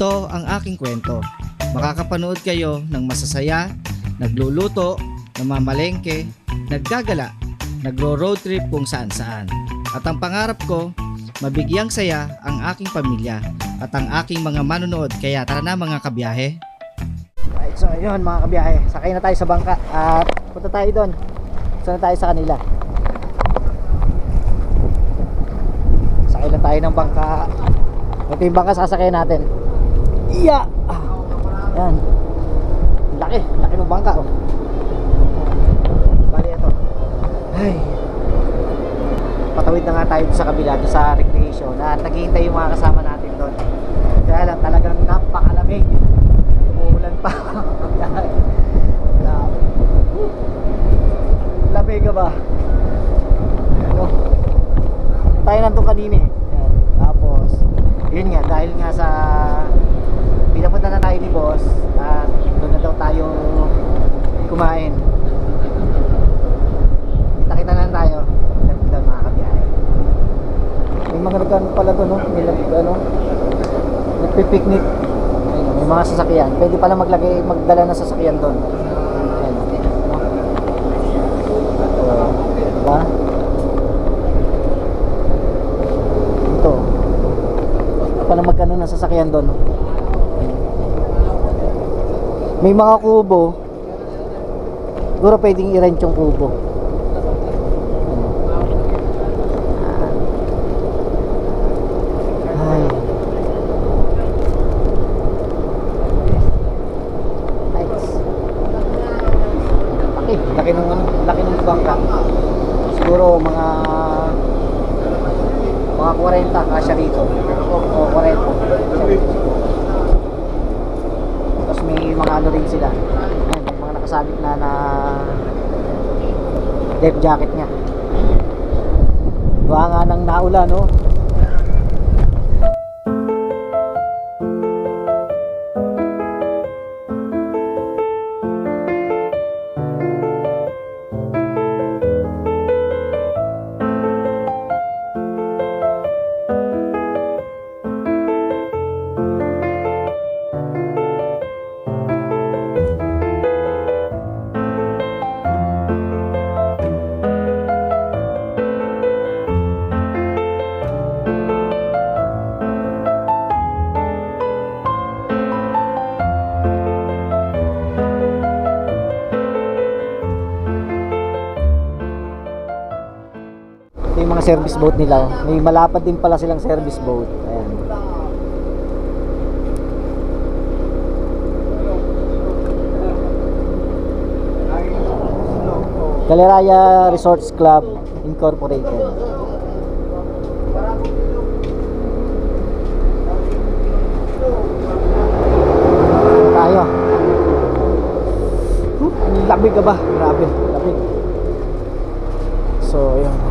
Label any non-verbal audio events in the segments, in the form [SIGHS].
Ito ang aking kwento. Makakapanood kayo ng masasaya, nagluluto, namamalengke, naggagala, nagro-road trip kung saan saan. At ang pangarap ko, mabigyang saya ang aking pamilya at ang aking mga manonood kaya tara na mga kabiyahe. Right, so yun mga kabiyahe, sakay na tayo sa bangka at punta tayo doon. Saan tayo sa kanila? Sakay lang tayo ng bangka. Ito yung bangka sasakay natin. Iya! Ah, Yan. Laki, laki ng bangka oh. Bali ito. Ay. Patawid na nga tayo sa kabila doon sa recreation at naghihintay yung mga kasama natin doon. Kaya lang talagang napakalamig. Umuulan pa. [LAUGHS] Lamig ka ba? Ano? Tayo nandun kanina eh. Tapos, yun nga, dahil nga sa pinapunta na tayo ni boss at doon na daw tayo kumain. Kita-kita na lang tayo. Kita mga kabiyahe. May mga nagkano pala doon, no? May nag, ano, nagpipiknik. May mga sasakyan. Pwede pala maglagay, magdala ng sasakyan doon. So, diba? Ito. Pala magkano ng sasakyan doon. no? May mga kubo. Siguro pwedeng i-rent yung kubo. Ay. Nice. Laki, laki ng ano, laki ng bangka. Siguro mga mga 40 kasya rito. O 40. May mga ano rin sila. Ayan, may mga nakasabit na na life jacket niya. Gawa nga ng naula, no? Service boat nila. May malapad din pala silang service boat. Ayan. Galeraya Resorts Club Incorporated. Tayo. Lamig ka ba? Grabe, lamig. So, yun.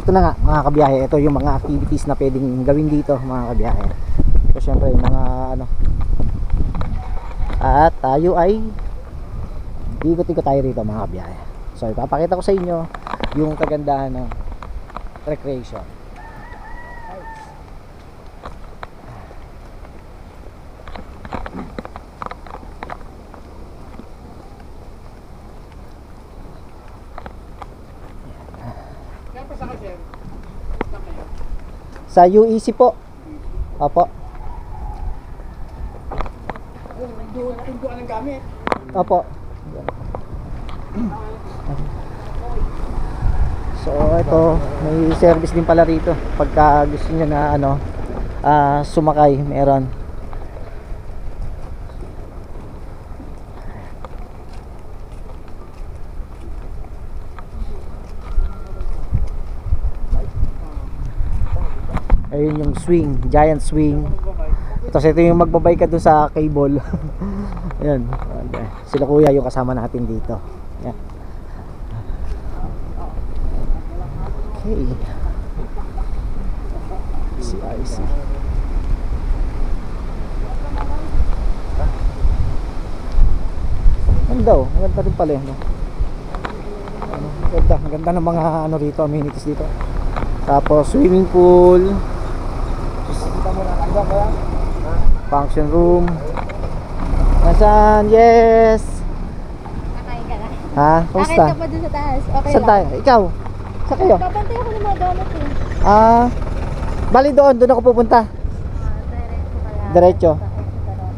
Ito na nga mga kabiyahe, ito yung mga activities na pwedeng gawin dito mga kabiyahe. So syempre mga ano at tayo ay ikot-ikot tayo rito mga kabiyahe. So ipapakita ko sa inyo yung kagandahan ng recreation. Sa UEC po. Opo. Opo. So ito, may service din pala rito pagka gusto niyo na ano ah, sumakay, meron. Ayun yung swing, giant swing. Tapos ito yung magbabay ka dun sa cable. [LAUGHS] Okay. Sila kuya yung kasama natin dito. Ayan. Okay. CIC. Ang daw, ang ganda rin pala yun. no? Ano, ganda, ganda ng mga ano rito, amenities dito. Tapos swimming pool, function room. Nasaan? Yes! Kakain ka na. Ha? Akit Kumusta? ka pa dun sa taas. Okay Saan lang. tayo? Ikaw? Sa kayo? Babantay ako ng mga donut eh. Ah, bali doon, doon ako pupunta. Ah, diretso ka lang. Diretso?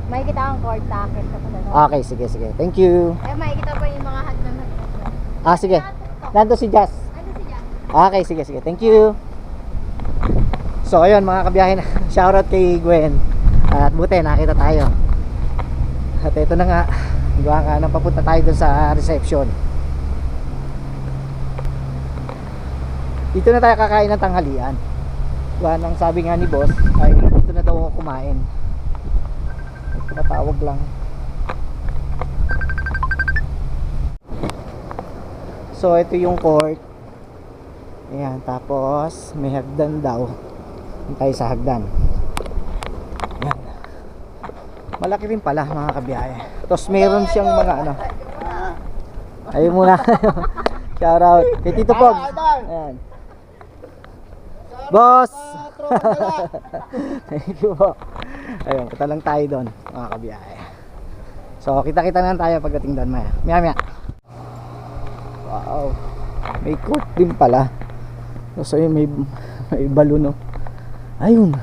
May kita kang court takit ka pa doon. Okay, sige, sige. Thank you. Eh, may kita pa yung mga hagdan. Ah, sige. Nando si Jazz. Ano si Jack? Okay, sige, sige. Thank you. So, ayun mga kabiyahe na. Shoutout kay Gwen. At buti, nakita tayo. At ito na nga. Gawa nga nang papunta tayo dun sa reception. Dito na tayo kakain ng tanghalian. Gawa nang sabi nga ni boss, ay dito na daw ako kumain. Patawag lang. So, ito yung court. Ayan, tapos may hagdan daw. Tayo sa hagdan. Ayan. Malaki rin pala mga kabiyahe. Tapos meron siyang mga ano. Ayun muna. [LAUGHS] Shout out. Kay Tito Pog. Ayan. Boss! [LAUGHS] Thank you po. Ayun, kita lang tayo doon mga kabiyahe. So, kita-kita na lang tayo pagdating doon maya. Maya maya. Wow. May court din pala. So may, may balon no. Ayun.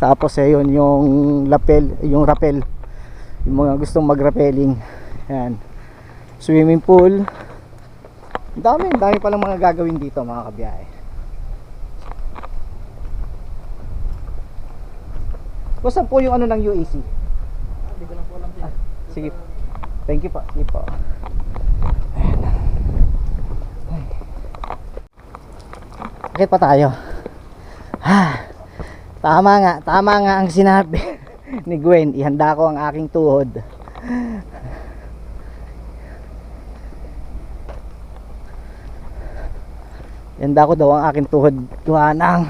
Tapos ayun yung lapel, yung rappel. Yung mga gustong mag-rappelling. Ayan. Swimming pool. Ang dami, ang dami palang mga gagawin dito mga kabiyahe. Basta po yung ano ng UAC? Hindi ko lang po alam Sige. Thank you po. Sige po. Bakit pa tayo? Ha, [SIGHS] tama nga, tama nga ang sinabi [LAUGHS] ni Gwen. Ihanda ko ang aking tuhod. Ihanda ko daw ang aking tuhod. Gawa ng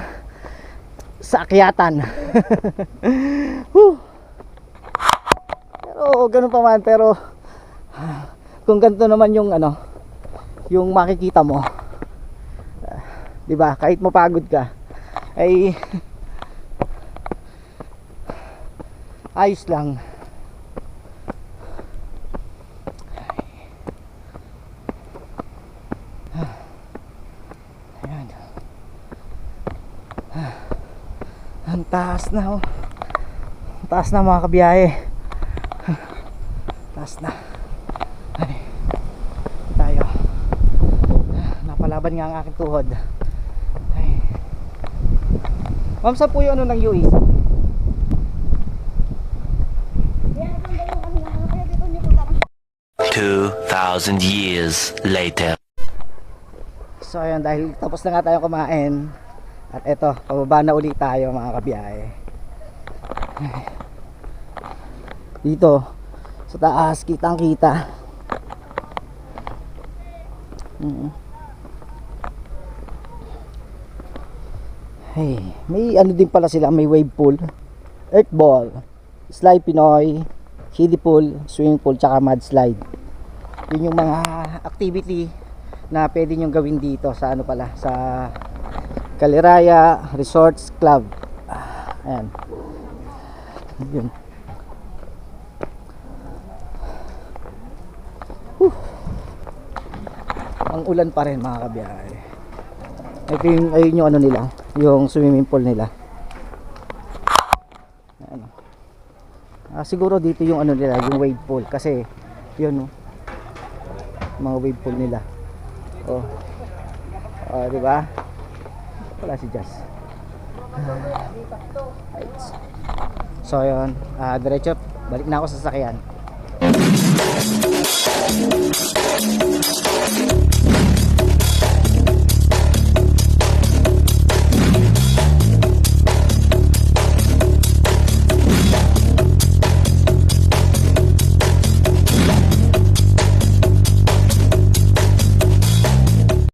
sakyatan. [LAUGHS] Pero ganun pa man, pero [SIGHS] kung ganito naman yung ano, yung makikita mo, [SIGHS] 'di ba? Kahit mapagod ka ay ayos lang. Ayan. Ang taas na oh. Ang taas na mga kabiyahe. Taas na. Ay. Tayo. Napalaban nga ang aking tuhod. Ma'am, saan po yung ano ng UAC? Niyo punta 2,000 years later. So ayun, dahil tapos na nga tayo kumain At eto, pababa na ulit tayo mga kabiyahe Dito Sa taas, kitang kita mm. Hey, may ano din pala sila, may wave pool, earth ball, slide Pinoy, kiddie pool, swimming pool, tsaka mudslide. Yun yung mga activity na pwede nyo gawin dito sa ano pala, sa Kaliraya Resorts Club. Ah, Ayan. Yun. Whew. Ang ulan pa rin mga kabiyahe. Ito yung, ayun yung ano nila, yung swimming pool nila. Ayan. Ah, siguro dito yung ano nila, yung wave pool kasi yun no. Mga wave pool nila. Oh. Oh, di ba? Wala si Jazz. So yun, ah diretso, balik na ako sa sasakyan.